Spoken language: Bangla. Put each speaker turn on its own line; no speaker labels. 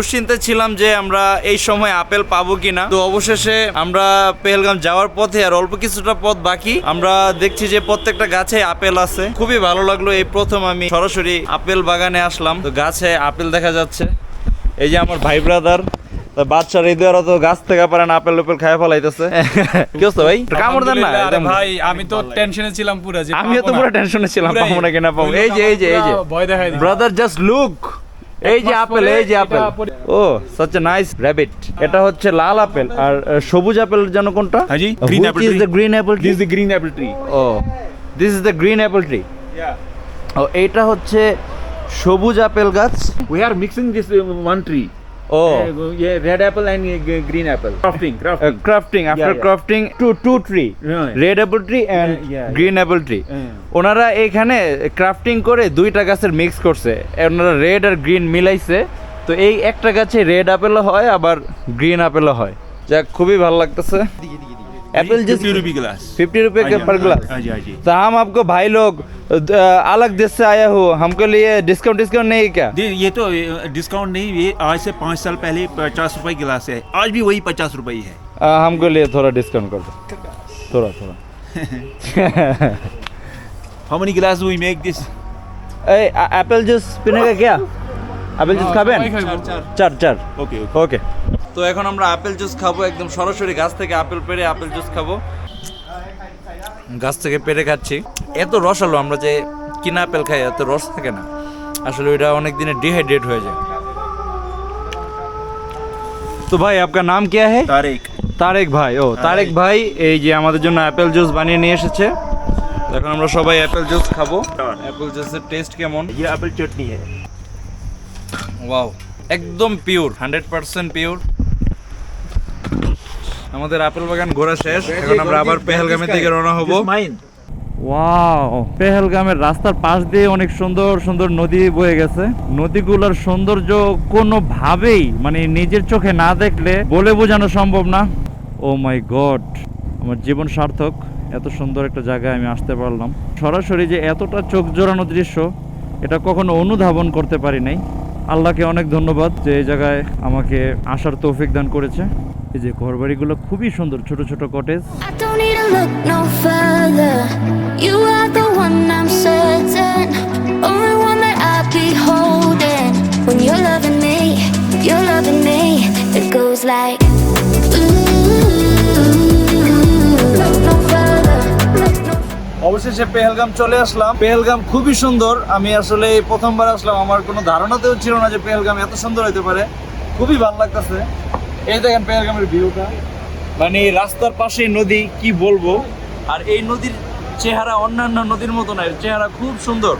দুশ্চিন্তে ছিলাম যে আমরা এই সময় আপেল পাবো কিনা। তো অবশেষে আমরা পেহেলগাম যাওয়ার পথে আর অল্প কিছুটা পথ বাকি আমরা দেখছি যে প্রত্যেকটা গাছে আপেল আছে। খুবই ভালো লাগল এই প্রথম আমি সরাসরি আপেল বাগানে আসলাম। তো গাছে আপেল দেখা যাচ্ছে। এই যে আমার ভাই ব্রাদার বাচ্চার এই তো গাছ থেকে পারে না আপেল উপেল খায় ফেলাইতেছে। কি অবস্থা ভাই? কামড় দেন না।
ভাই আমি তো টেনশনে ছিলাম পুরো যে
আমিও তো পুরো টেনশনে ছিলাম পাবো না কিনা পাবো। এই যে এই যে এই যে।
ভয় দেখাই
ব্রাদার জাস্ট লুক এই যে আপেল এই যে
এটা
apple oh such a nice rabbit এটা হচ্ছে লাল আপেল আর সবুজ আপেল যেন কোনটা?
হ্যাঁ জি green green apple
is the green apple
tree is the green apple tree
oh this is the green apple tree ও এইটা হচ্ছে সবুজ আপেল গাছ.
We are mixing this one one tree.
ও।
Uh, yeah, red apple and uh, g- green apple. Crafting, crafting.
Crafting after
yeah.
Crafting to to tree red apple tree
yeah,
green apple tree ওনারা এখানে ক্রাফটিং করে দুইটা গাছের মিক্স করছে। ওনারা রেড আর গ্রিন মিলাইছে। তো এই একটা গাছে রেড আপেলও হয় আবার গ্রিন আপেলও হয়। যাক খুবই ভালো লাগতেছে। एप्पल जिस
रुपी ग्लास
फिफ्टी
रुपये
के पर ग्लास तो हम आपको भाई लोग अलग देश से आया हो। हमको लिए डिस्काउंट डिस्काउंट नहीं क्या?
ये तो डिस्काउंट नहीं ये आज से पाँच साल पहले पचास रुपये गिलास है। आज भी वही पचास रुपये है
आ, हमको लिए थोड़ा डिस्काउंट कर दो। थोड़ा थोड़ा।
How many glass we make this
apple juice पीने का क्या? एप्पल जूस
खाबे? चार
चार। चार
ओके ओके।
তো এখন আমরা আপেল জুস খাব একদম সরাসরি গাছ থেকে আপেল পেরে আপেল জুস খাব। গাছ থেকে পেরে খাচ্ছি। এত রসালো আমরা যে কিনা আপেল খাই এত রস থাকে না। আসলে ওইটা অনেক দিনে ডিহাইড্রেট হয়ে যায়। তো ভাই আপনার নাম কি আছে
তারেক।
তারেক ভাই ও হ্যাঁ। তারেক ভাই এই যে আমাদের জন্য আপেল জুস বানিয়ে নিয়ে এসেছে। এখন আমরা সবাই অ্যাপেল জুস খাব। অ্যাপেল জুসের টেস্ট কেমন?
এই আপেল চাটনি। है
ওয়াও একদম পিওর হান্ড্রেড পার্সেন্ট পিওর আমাদের আপেল বাগান ঘোরা শেষ। এখন আমরা আবার পেহেলগামের দিকে রওনা হব। ওয়াও পেহেলগামের রাস্তার পাশ দিয়ে অনেক সুন্দর সুন্দর নদী বয়ে গেছে। নদীগুলোর সৌন্দর্য কোনোভাবেই মানে নিজের চোখে না দেখলে বলে বোঝানো সম্ভব না। ও মাই গড আমার জীবন সার্থক। এত সুন্দর একটা জায়গায় আমি আসতে পারলাম। সরাসরি যে এতটা চোখ জোড়ানো দৃশ্য এটা কখনো অনুধাবন করতে পারি নাই। আল্লাহকে অনেক ধন্যবাদ যে এই জায়গায় আমাকে আসার তৌফিক দান করেছে। এই যে ঘর বাড়িগুলো খুবই সুন্দর ছোট ছোট কটেজ অবশেষে পেহেলগাম চলে আসলাম। পেহেলগাম খুবই সুন্দর। আমি আসলে প্রথমবার আসলাম। আমার কোনো ধারণাতেও ছিল না যে পেহেলগাম এত সুন্দর হতে পারে। খুবই ভালো লাগতেছে। এই দেখেন পেহেলগামের ভিউটা। মানে রাস্তার পাশে নদী, কি বলব? আর এই নদীর চেহারা অন্যান্য নদীর মতো নয় চেহারা খুব সুন্দর।